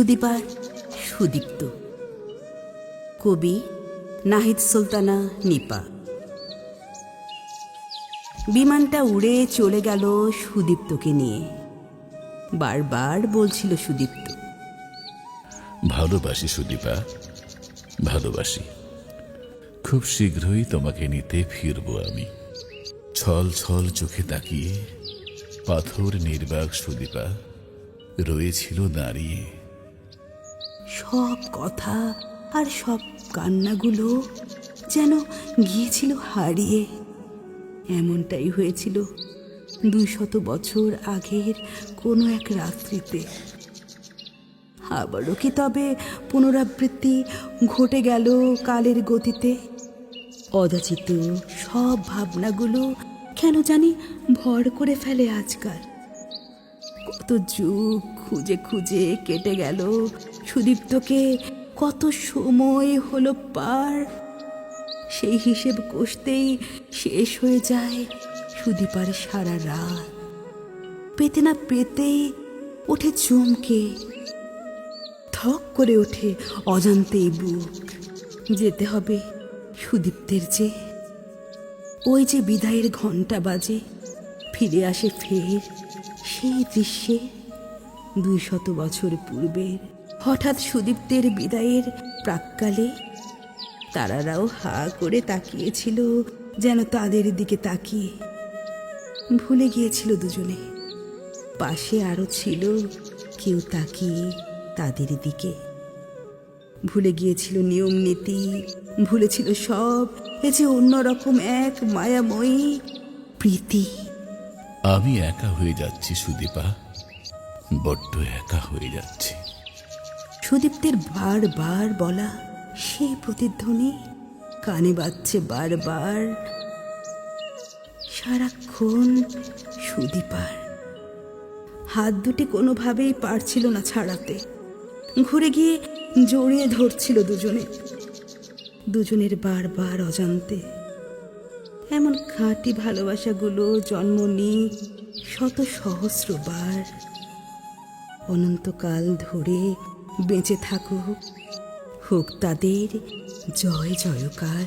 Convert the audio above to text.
সুদীপার সুদীপ্ত। কবি নাহিদ সুলতানা নিপা। বিমানটা উড়ে চলে গেল সুদীপ্তকে নিয়ে। বারবার বলছিল সুদীপ্ত। ভালোবাসি সুদীপা, ভালোবাসি। খুব শীঘ্রই তোমাকে নিতে ফিরবো আমি। ছল ছল চোখে তাকিয়ে পাথর নির্বাক সুদীপা রয়েছিল দাঁড়িয়ে। সব কথা আর সব কান্নাগুলো যেন গিয়েছিল হারিয়ে। এমনটাই হয়েছিল দুই শত বছর আগের কোনো এক রাত্রিতে। আবারও কি তবে পুনরাবৃত্তি ঘটে গেল কালের গতিতে? অদাচিত সব ভাবনাগুলো কেন জানি ভর করে ফেলে আজকাল। কত যুগ খুঁজে খুঁজে কেটে গেল। সুদীপ্তকে কত সময় হলো পার। সেই হিসেব কষতেই শেষ হয়ে যায় সুদীপার সারা রাত। পেতে না পেতেই ওঠে চমকে। থক করে ওঠে অজান্তেই বুক। যেতে হবে সুদীপ্তের যে। ওই যে বিদায়ের ঘণ্টা বাজে, ফিরে আসে ফের। সেই দৃশ্যে দুই শত বছর পূর্বের হঠাৎ সুদীপ্তের বিদায়ের প্রাককালে তারারাও হা করে তাকিয়েছিল, যেন তাদের দিকে তাকিয়ে। ভুলে গিয়েছিল দুজনে। পাশে আরও ছিল কেউ তাকিয়ে তাদের দিকে। ভুলে গিয়েছিল নিয়ম, নীতি, ভুলেছিল সব। এ যে অন্যরকম এক মায়াময়ী প্রীতি। আমি একা হয়ে যাচ্ছি সুদীপা, বড্ড একা হয়ে যাচ্ছি। সুদীপ্তের বারবার বলা সেই প্রতিধ্বনি, কানে বাজছে বারবার। সারাক্ষণ সুদীপার। হাত দুটি কোনোভাবেই পারছিল না ছাড়াতে। ঘুরে গিয়ে জড়িয়ে ধরছিল দুজনে। দুজনের বারবার অজান্তে। এমন খাঁটি ভালোবাসাগুলো জন্ম নিয়ে শত সহস্রবার। অনন্তকাল ধরে বেঁচে থাকুক, হোক তাদের জয় জয়কার